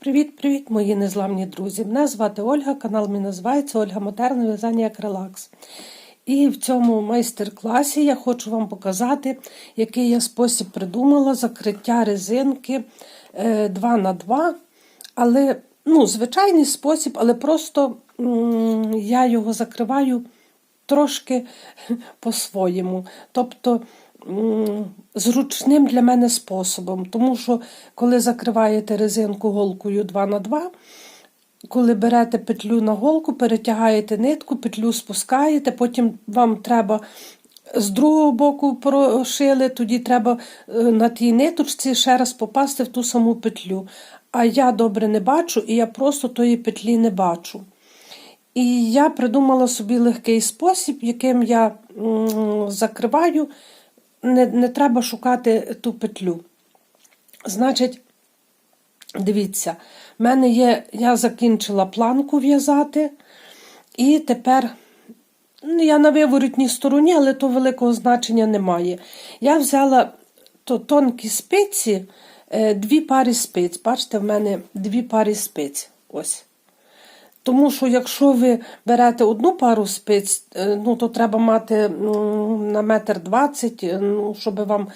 Привіт-привіт, мої незламні друзі! Мене звати Ольга, канал мій називається Ольга Мотерне в'язання як релакс. І в цьому майстер-класі я хочу вам показати, який я спосіб придумала закриття резинки 2х2. Але, ну, звичайний спосіб, але просто я його закриваю трошки по-своєму. Тобто зручним для мене способом. Тому що, коли закриваєте резинку голкою 2х2, коли берете петлю на голку, перетягаєте нитку, петлю спускаєте, потім вам треба. З другого боку прошили, тоді треба е, на тій ниточці ще раз попасти в ту саму петлю. А я добре не бачу, і я просто тої петлі не бачу. І я придумала собі легкий спосіб, яким я закриваю не не треба шукати ту петлю. Значить, дивіться, в мене є, я закінчила планку в'язати, і тепер ну, я на виворотній стороні, але то великого значення немає. Я взяла то тонкі спиці, е, дві пари спиць. Бачите, в мене дві пари спиць. Ось. Тому що, якщо ви берете одну пару спиць, е, ну, то треба мати на метр двадцять, е, ну, щоб вам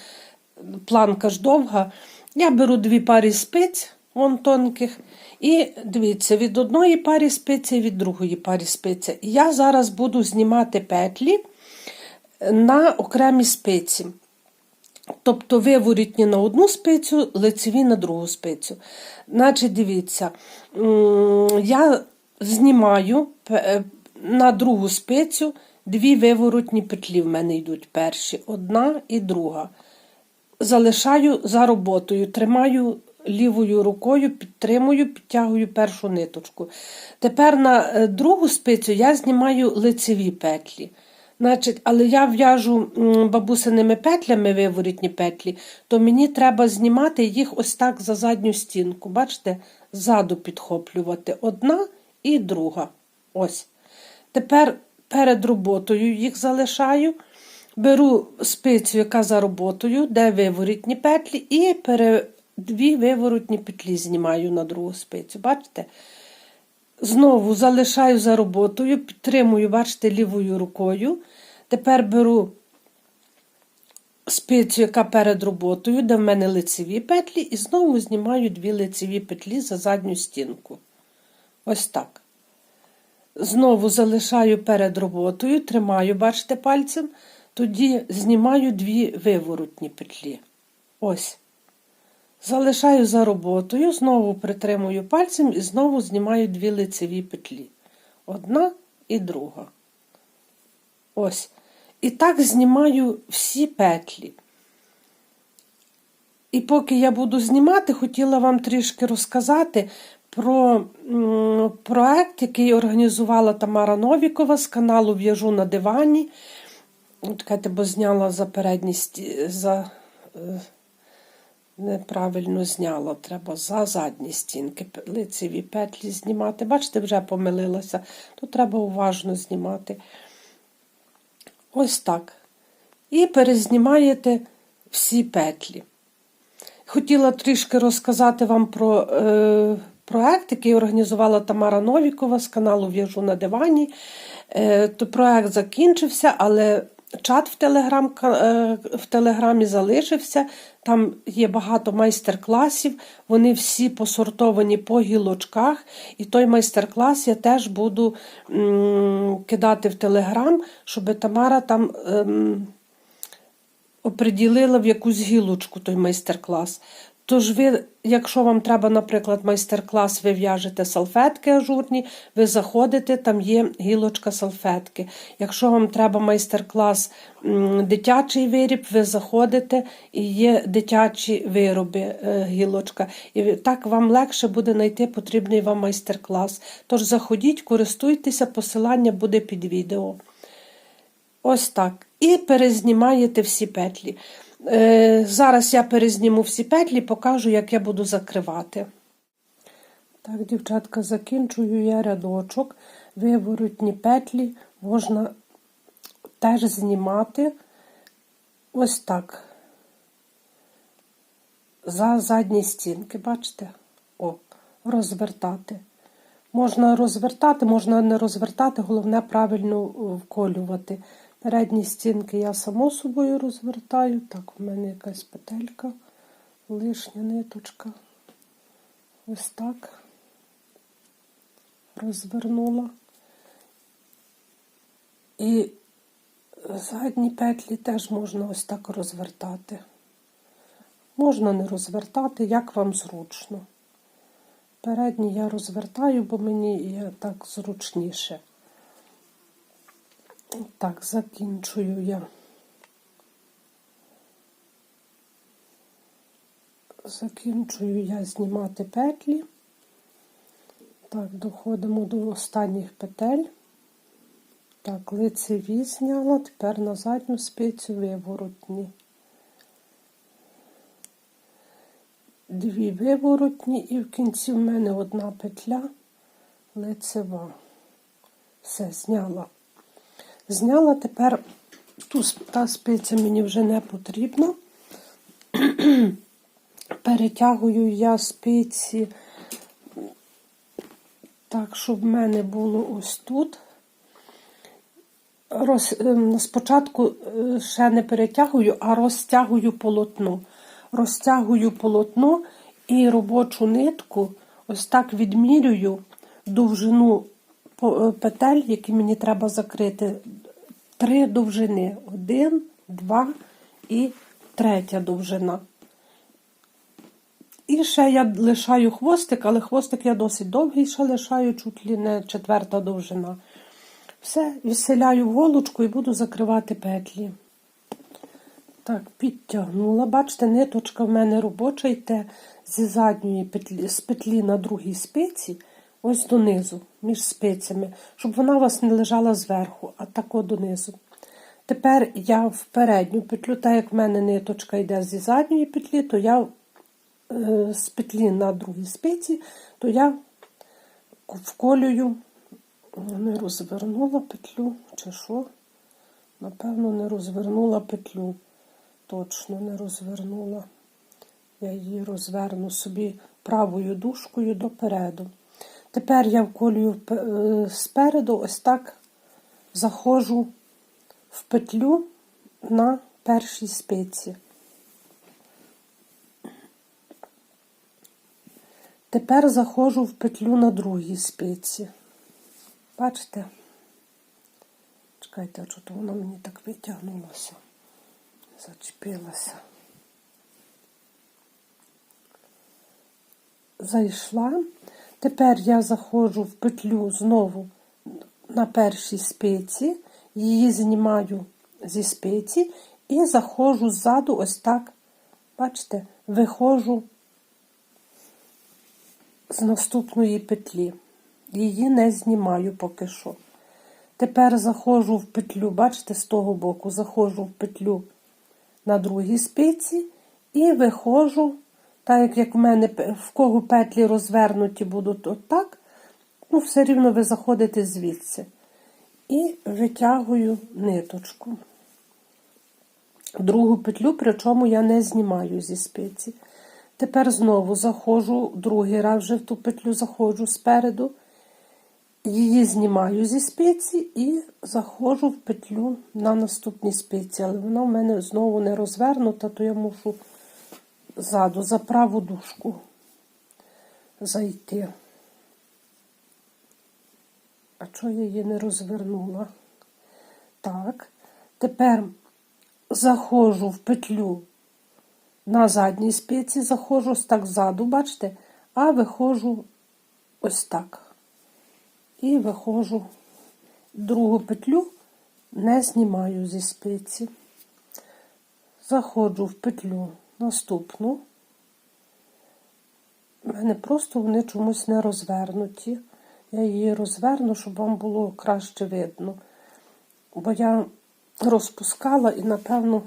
планка ж довга. Я беру дві пари спиць, вон тонких, і дивіться, від одної пари спиці і від другої пари спиці. Я зараз буду знімати петлі на окремі спиці. Тобто виворітні на одну спицю, лицеві на другу спицю. Значить, дивіться, я знімаю е, на другу спицю дві виворотні петлі в мене йдуть перші, одна і друга. Залишаю за роботою, тримаю лівою рукою, підтримую, підтягую першу ниточку. Тепер на е, другу спицю я знімаю лицеві петлі. Значить, Але я в'яжу бабусиними петлями виворітні петлі, то мені треба знімати їх ось так за задню стінку. Бачите, ззаду підхоплювати одна і друга. Ось. Тепер перед роботою їх залишаю. Беру спицю, яка за роботою, де виворітні петлі, і пере... дві виворотні петлі знімаю на другу спицю. Бачите? Знову залишаю за роботою, підтримую, бачите, лівою рукою. Тепер беру спицю, яка перед роботою, де в мене лицеві петлі, і знову знімаю дві лицеві петлі за задню стінку. Ось так. Знову залишаю перед роботою, тримаю, бачите, пальцем, тоді знімаю дві виворотні петлі. Ось. Залишаю за роботою, знову притримую пальцем і знову знімаю дві лицеві петлі. Одна і друга. Ось. І так знімаю всі петлі. І поки я буду знімати, хотіла вам трішки розказати про проект, який організувала Тамара Новікова з каналу В'яжу на дивані. Чекайте, бо зняла за передність, за е, неправильно зняла, треба за задні стінки лицеві петлі знімати. Бачите, вже помилилася, тут треба уважно знімати. Ось так. І перезнімаєте всі петлі. Хотіла трішки розказати вам про е, проект, який організувала Тамара Новікова з каналу В'яжу на дивані. Е, то Проект закінчився, але чат в, телеграм, е, в Телеграмі залишився. Там є багато майстер-класів, вони всі посортовані по гілочках. І той майстер-клас я теж буду кидати в Телеграм, щоб Тамара там. М, Оприділила в якусь гілочку той майстер-клас. Тож, ви, якщо вам треба, наприклад, майстер-клас, ви в'яжете салфетки ажурні, ви заходите, там є гілочка салфетки. Якщо вам треба майстер-клас дитячий виріб, ви заходите і є дитячі вироби, е, гілочка. І так вам легше буде знайти потрібний вам майстер-клас. Тож заходіть, користуйтеся, посилання буде під відео. Ось так. І перезнімаєте всі петлі. Е, зараз я перезніму всі петлі покажу, як я буду закривати. Так, дівчатка, закінчую я рядочок. Виворотні петлі можна теж знімати ось так. За задні стінки, бачите? О, розвертати. Можна розвертати, можна не розвертати, головне правильно вколювати. Передні стінки я само собою розвертаю. Так, у мене якась петелька, лишня ниточка. Ось так розвернула. І задні петлі теж можна ось так розвертати. Можна не розвертати, як вам зручно. Передні я розвертаю, бо мені так зручніше. Так, закінчую я. Закінчую я знімати петлі. Так, доходимо до останніх петель. Так, лицеві зняла, тепер на задню спицю виворотні. Дві виворотні і в кінці в мене одна петля лицева. Все, зняла. Зняла тепер ту та спиця мені вже не потрібна. Перетягую я спиці так, щоб в мене було ось тут. Роз, ем, спочатку е, ще не перетягую, а розтягую полотно. Розтягую полотно і робочу нитку ось так відмірюю довжину е, петель, які мені треба закрити. Три довжини. Один, два і третя довжина. І ще я лишаю хвостик, але хвостик я досить довгий, ще лишаю чуть ли не четверта довжина. Все, відселяю в голочку і буду закривати петлі. Так, підтягнула. Бачите, ниточка в мене робоча йде зі задньої петлі, з петлі на другій спиці, ось донизу, між спицями, щоб вона у вас не лежала зверху, а тако донизу. Тепер я в передню петлю, так як в мене ниточка йде зі задньої петлі, то я е, з петлі на другій спиці, то я вколюю, не розвернула петлю, чи що? Напевно, не розвернула петлю. Точно не розвернула. Я її розверну собі правою дужкою допереду. Тепер я вколюю е, спереду, ось так заходжу в петлю на першій спиці. Тепер заходжу в петлю на другій спиці. Бачите? Чекайте, а чого воно мені так витягнулося? Зачепилася. Зайшла. Тепер я заходжу в петлю знову на першій спиці, її знімаю зі спиці і заходжу ззаду, ось так, бачите, виходжу з наступної петлі. Її не знімаю поки що. Тепер заходжу в петлю, бачите, з того боку, заходжу в петлю на другій спиці і виходжу, так як, в мене в кого петлі розвернуті будуть отак, ну, все рівно ви заходите звідси. І витягую ниточку. Другу петлю, причому я не знімаю зі спиці. Тепер знову заходжу, другий раз вже в ту петлю заходжу спереду, її знімаю зі спиці і заходжу в петлю на наступній спиці. Але вона в мене знову не розвернута, то я мушу ззаду за праву дужку зайти. А чого я її не розвернула? Так, тепер заходжу в петлю на задній спиці, заходжу так ззаду, бачите, а виходжу ось так. І виходжу другу петлю, не знімаю зі спиці. Заходжу в петлю наступну. У мене просто вони чомусь не розвернуті. Я її розверну, щоб вам було краще видно. Бо я розпускала і, напевно,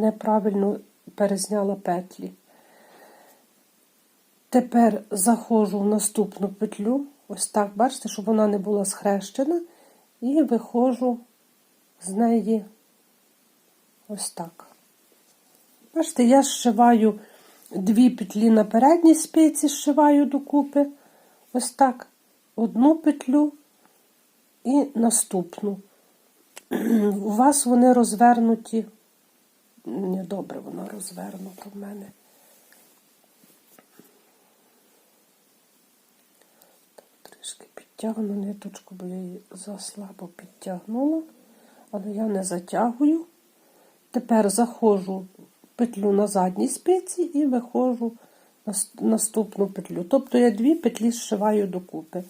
неправильно перезняла петлі. Тепер заходжу в наступну петлю, ось так, бачите, щоб вона не була схрещена, і виходжу з неї ось так. Бачите, я зшиваю дві петлі на передній спиці зшиваю докупи. Ось так. Одну петлю і наступну. У вас вони розвернуті. Недобре вона розвернута в мене. Трішки підтягну ниточку, бо я її заслабо підтягнула, але я не затягую. Тепер заходжу петлю на задній спиці і виходжу наступну петлю. Тобто я дві петлі зшиваю докупи.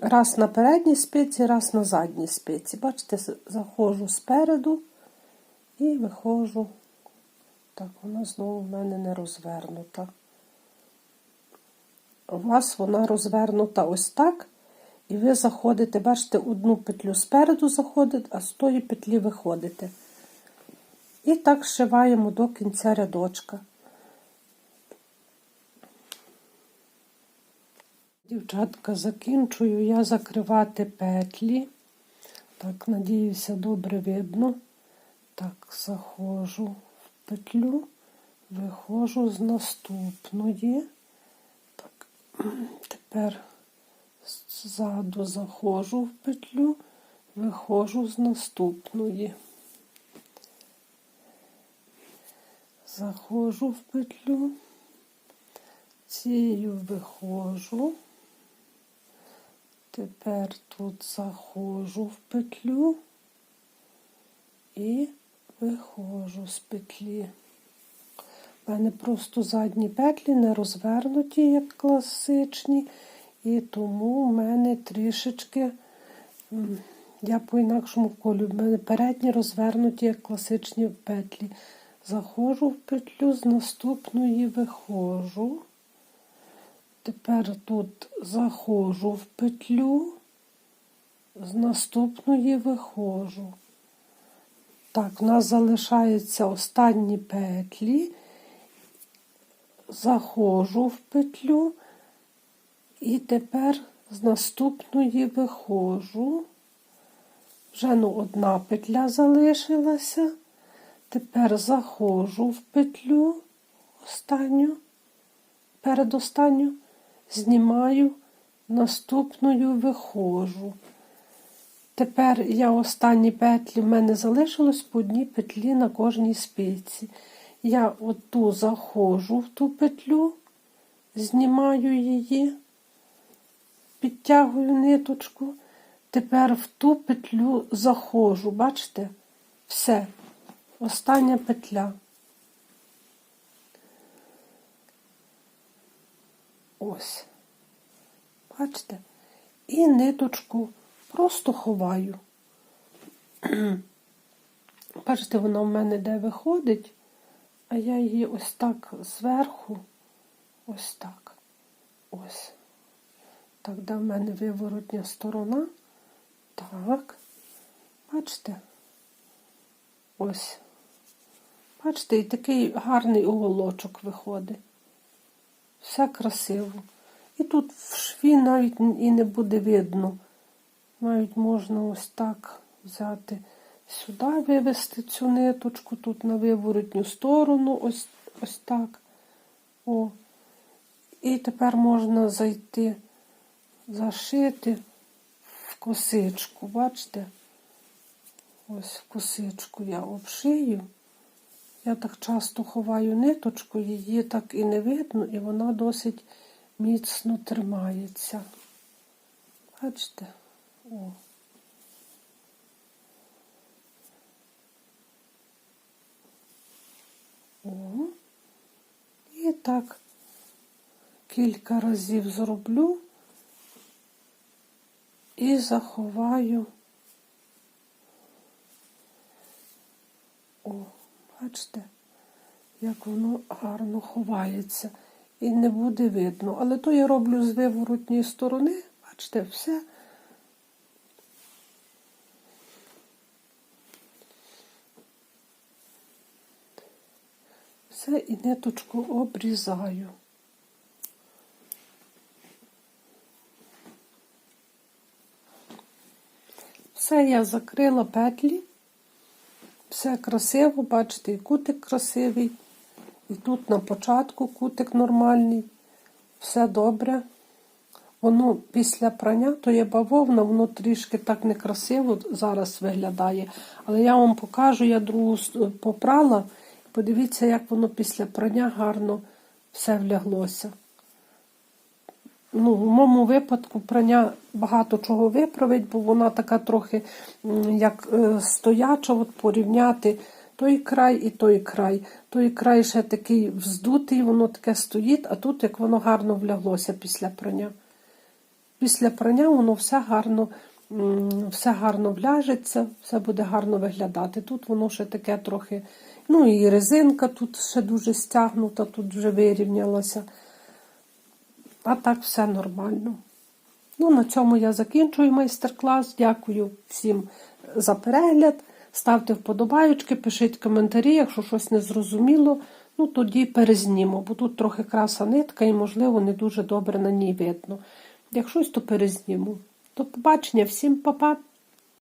Раз на передній спиці, раз на задній спиці. Бачите, заходжу спереду і виходжу. Так, вона знову в мене не розвернута. У вас вона розвернута ось так. І ви заходите, бачите, одну петлю спереду заходите, а з тої петлі виходите. І так зшиваємо до кінця рядочка. Дівчатка, закінчую я закривати петлі. Так, надіюся, добре видно. Так, заходжу в петлю, виходжу з наступної. Так, тепер ззаду заходжу в петлю, виходжу з наступної. Заходжу в петлю, цією виходжу. Тепер тут заходжу в петлю і виходжу з петлі. У мене просто задні петлі не розвернуті, як класичні, і тому в мене трішечки, я по-інакшому колю, в мене передні розвернуті, як класичні петлі. Заходжу в петлю, з наступної виходжу. Тепер тут заходжу в петлю, з наступної виходжу. Так, в нас залишаються останні петлі. Заходжу в петлю і тепер з наступної виходжу. Вже ну, одна петля залишилася. Тепер заходжу в петлю останню, передостанню, знімаю, наступною виходжу. Тепер я останні петлі в мене залишилось по одній петлі на кожній спиці. Я оту заходжу в ту петлю, знімаю її, підтягую ниточку. Тепер в ту петлю заходжу, бачите? Все. Остання петля. Ось. Бачите? І ниточку просто ховаю. Бачите, вона в мене де виходить, а я її ось так зверху, ось так. Ось. Так, де в мене виворотня сторона. Так. Бачите? Ось. Бачите, і такий гарний уголочок виходить. Все красиво. І тут в шві навіть і не буде видно. Навіть можна ось так взяти сюди, вивести цю ниточку, тут на виворотню сторону, ось, ось так. О. І тепер можна зайти, зашити в косичку, бачите? Ось в косичку я обшию. Я так часто ховаю ниточку, її так і не видно, і вона досить міцно тримається. Бачите? О. О. І так кілька разів зроблю і заховаю. О, бачите, як воно гарно ховається і не буде видно. Але то я роблю з виворотньої сторони, бачите, все. Все і ниточку обрізаю. Все я закрила петлі. Все красиво, бачите, і кутик красивий. І тут на початку кутик нормальний, все добре. Воно після прання, то є бавовна, воно трішки так некрасиво зараз виглядає. Але я вам покажу, я другу попрала. Подивіться, як воно після прання гарно все вляглося. Ну, в моєму випадку прання багато чого виправить, бо вона така трохи як е, стояча, от порівняти той край і той край. Той край ще такий вздутий, воно таке стоїть, а тут як воно гарно вляглося після прання. Після прання воно все гарно, все гарно вляжеться, все буде гарно виглядати. Тут воно ще таке трохи, ну і резинка тут ще дуже стягнута, тут вже вирівнялася. А так все нормально. Ну, на цьому я закінчую майстер-клас. Дякую всім за перегляд. Ставте вподобайочки, пишіть коментарі, якщо щось не зрозуміло, ну тоді перезнімо, бо тут трохи краса нитка і, можливо, не дуже добре на ній видно. Як щось, то перезніму. До побачення, всім па-па!